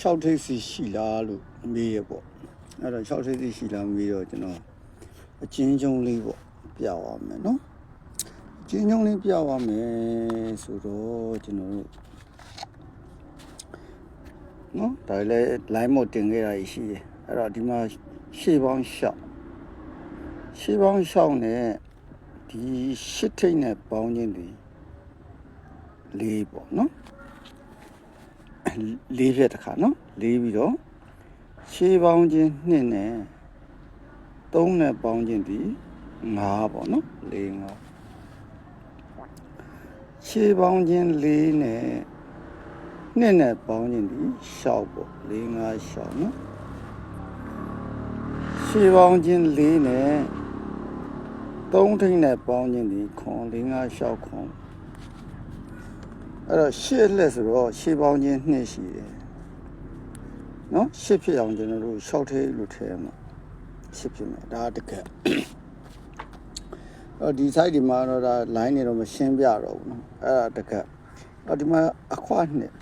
ရှောက်ထိပ်စီရှိလားလို့မေးရပေါ့အဲ့တော့ရှောက်ထိပ်စီရှိလားမေးတော့ကျွန်တော်အချင်းချင်းလေးပေါ့ပြပါမယ်နော်အချင်းချင်းလေးပြပါမယ်ဆိုတော့ကျွန်တော်တို့နော်ဒါလည်း line မတင်ခဲ့တာရှိတယ်အဲ့တော့ဒီမှာရှေ့ပေါင်းရှောက်ရှေ့ပေါင်းရှောက်နဲ့ဒီရှစ်ထိပ်နဲ့ပေါင်းခြင်းဒီလေးပေါ့နော် လေးဖြတ်တစ်ခါနော်လေးပြီးတော့ရှေးပေါင်းခြင်းနှစ်နဲ့သုံးနဲ့ပေါင်းခြင်းဒီငါးပေါ့နော်လေးငါးရှေးပေါင်းခြင်းလေးနဲ့နှစ်နဲ့ပေါင်းခြင်းဒီရှောက်ပေါ့လေးငါးရှောက်နော်ရှေးပေါင်းခြင်းလေးနဲ့သုံးထိပ်နဲ့ပေါင်းခြင်းဒီခွန်လေးငါးရှောက်ခွန် အဲ့တော့ရှစ်လက်ဆိုတော့ရှေးပေါင်းချင်းနှစ်ရှိတယ်နော်ရှစ်ဖြစ်အောင်ကျွန်တော်တို့ရှောက်သေးလို့ထဲမှာရှစ်ဖြစ်မယ်ဒါကတကယ်အော်ဒီ site ဒီမှာတော့ဒါ line နေတော့မရှင်းပြတော့ဘူးနော်အဲ့ဒါတကယ်အော်ဒီမှာအခွနှစ်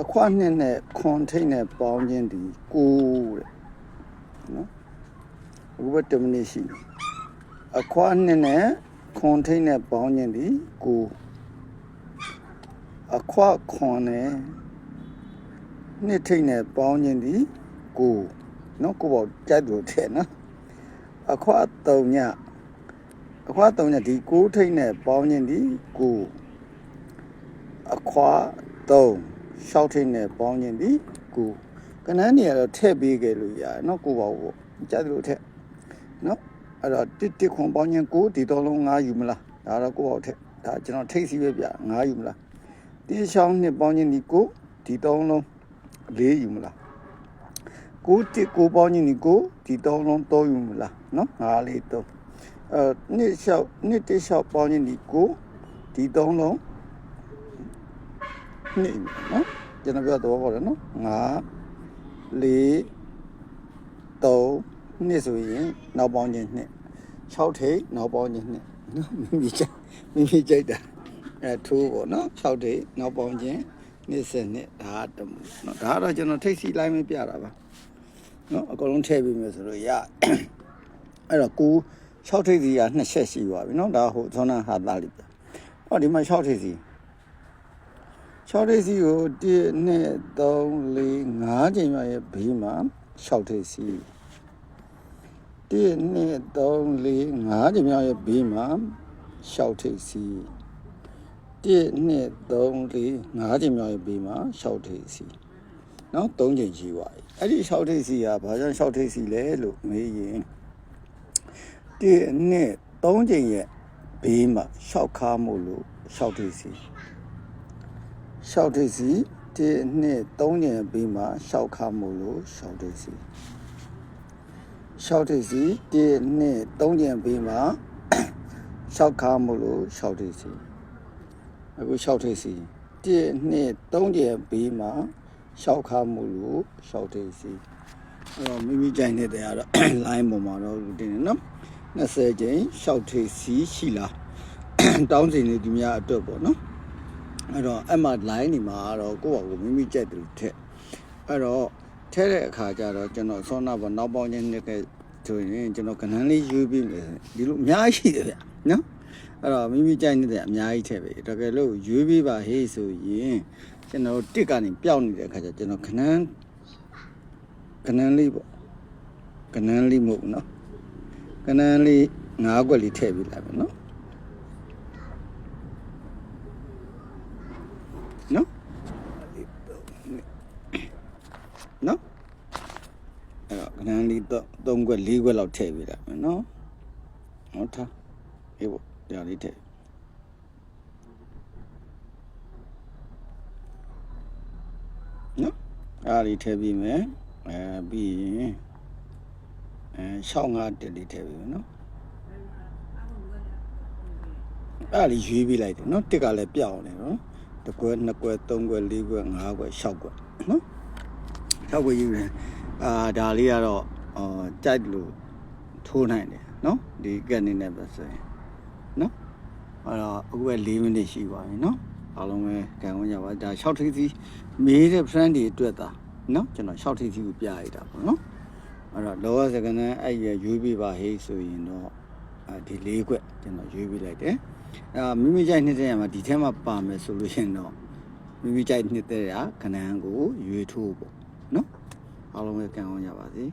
အခွနှစ်နဲ့ခွန်ထိတ်နဲ့ပေါင်းချင်းဒီကိုတဲ့နော်အခုပဲ10မိနစ်ရှိပြီအခွနှစ်နဲ့ခွန်ထိတ်နဲ့ပေါင်းချင်းဒီကို အခွခွန်နဲ့နှစ်ထိတ်နဲ့ပေါင်းခြင်းဒီကိုနော်ကိုပေါ့ကြိုက်လို့တဲ့နော်အခွသုံးညအခွသုံးညဒီကိုထိတ်နဲ့ပေါင်းခြင်းဒီကိုအခွသုံးရှောက်ထိတ်နဲ့ပေါင်းခြင်းဒီကိုကနန်းနေရတော့ထည့်ပေးခဲ့လို့ရတယ်နော်ကိုပေါ့ပေါ့ကြိုက်လို့ထည့်နော်အဲ့တော့တစ်တစ်ခွန်ပေါင်းခြင်းကိုဒီတော့လုံးငါယူမလားဒါတော့ကိုပေါ့ထည့်ဒါကျွန်တော်ထိတ်စီပဲပြငါယူမလား တီးချောင်းနှစ်ပေါင်းချင်းဒီကိုဒီသုံးလုံးလေးယူမလားကိုတိကိုပေါင်းချင်းဒီကိုဒီသုံးလုံးသုံးယူမလားနော်ငါလေးသုံးအဲနှစ်လျှောက်နှစ်တစ်လျှောက်ပေါင်းချင်းဒီကိုဒီသုံးလုံးနှစ်နော်ကျွန်တော်ပြောတော့ပေါ့တယ်နော်ငါလေးသုံးနှစ်ဆိုရင်နောက်ပေါင်းချင်းနှစ်6ထိပ်နောက်ပေါင်းချင်းနှစ်နော်မိမိကြိုက်မိမိကြိုက်တာ အဲထိုးပေါ့နော်6တိနောက်ပေါင်းခြင်း20နှစ်ဒါကတမှုနော်ဒါကတော့ကျွန်တော်ထိတ်စီလိုက်မပြတာပါနော်အကုန်လုံးထည့်ပြီးမယ်ဆိုတော့ရအဲ့တော့ကို6ထိတ်စီက2ချက်ရှိပါပြီနော်ဒါဟိုသောနာဟာသားလေးပြဟောဒီမှာ6ထိတ်စီ6ထိတ်စီကို1 2 3 4 5ချိန်မှရဲ့ဘေးမှာ6ထိတ်စီ1 2 3 4 5ချိန်မှရဲ့ဘေးမှာ6ထိတ်စီ 1 2 3 4 5ချိန်မြောက်ပြီးမှ6ထိပ်စီနော်3ချိန်ရှိပါပြီအဲ့ဒီ6ထိပ်စီကဘာကြောင့်6ထိပ်စီလဲလို့မေးရင်1 2 3ချိန်ရဲ့ဘေးမှာ6ခါမို့လို့6ထိပ်စီ6ထိပ်စီ1 2 3ချိန်ဘေးမှာ6ခါမို့လို့6ထိပ်စီ6ထိပ်စီ1 2 3ချိန်ဘေးမှာ6ခါမို့လို့6ထိပ်စီ အခု6ထိပ်စီ1 2 3ကျယ်ဘေးမှာ6ခါမှုလို့6ထိပ်စီအဲ့တော့မိမိကြိုင်နေတဲ့ကတော့ line ပေါ်မှာတော့တင်နေနော်20ကျင်း6ထိပ်စီရှိလားတောင်းစင်နေသူများအတွက်ပေါ့နော်အဲ့တော့အဲ့မှာ line နေမှာတော့ကိုယ့်ဘာကိုမိမိကြိုက်တယ်ထက်အဲ့တော့ထဲတဲ့အခါကျတော့ကျွန်တော်ဆောနာပေါ်နောက်ပေါင်းချင်းနှစ်ကဆိုရင်ကျွန်တော်ကဏ္ဍလေးယူပြီးမယ်ဒီလိုအများကြီးရှိတယ်ဗျနော် အဲ့တော့မိမိကြိုက်နေတဲ့အများကြီးထည့်ပဲတကယ်လို့ရွေးပေးပါဟေးဆိုရင်ကျွန်တော်တစ်ကနေပျောက်နေတဲ့ခါကျကျွန်တော်ခဏန်းခဏန်းလေးပေါ့ခဏန်းလေးမဟုတ်ဘူးနော်ခဏန်းလေးငါးခွက်လေးထည့်ပေးလိုက်မယ်နော်နော်နော်အဲ့တော့ခဏန်းလေးတော့သုံးခွက်လေးခွက်လောက်ထည့်ပေးလိုက်မယ်နော်ဟုတ်ထားအေးပေါ့ ဒါလေးထည့်နော်အားလေးထည့်ပြီးမယ်အဲပြီးရင်အဲရှောင်းငါတက်လေးထည့်ပြီးမယ်နော်အားလေးရွေးပြီးလိုက်တယ်နော်တက်ကလည်းပြောင်းနေနော်တစ်ကွဲနှစ်ကွဲသုံးကွဲလေးကွဲငါးကွဲရှောက်ကွဲနော်ရှောက်ကွဲယူတယ်အာဒါလေးကတော့အော်ကြိုက်လို့ထိုးနိုင်တယ်နော်ဒီကက်နေနဲ့ပဲဆိုရင် နော်အဲ့တော့အခုပဲ၄မိနစ်ရှိပါပြီနော်အားလုံးပဲခံဝန်ကြပါဒါ6ထိသီးမေးတဲ့ friend တွေအတွက်သာနော်ကျွန်တော်6ထိသီးကိုပြရတာပေါ့နော်အဲ့တော့လောကစကနန်းအဲ့ရရွေးပြပါဟေးဆိုရင်တော့ဒီ၄ခွက်ကျွန်တော်ရွေးပြလိုက်တယ်အဲမိမိကြိုက်နှစ်တဲ့ရမှာဒီထဲမှာပါမယ်ဆိုလို့ရှင်တော့မိမိကြိုက်နှစ်တဲ့ရခဏန်းကိုရွေးထိုးပေါ့နော်အားလုံးပဲခံဝန်ကြပါစေ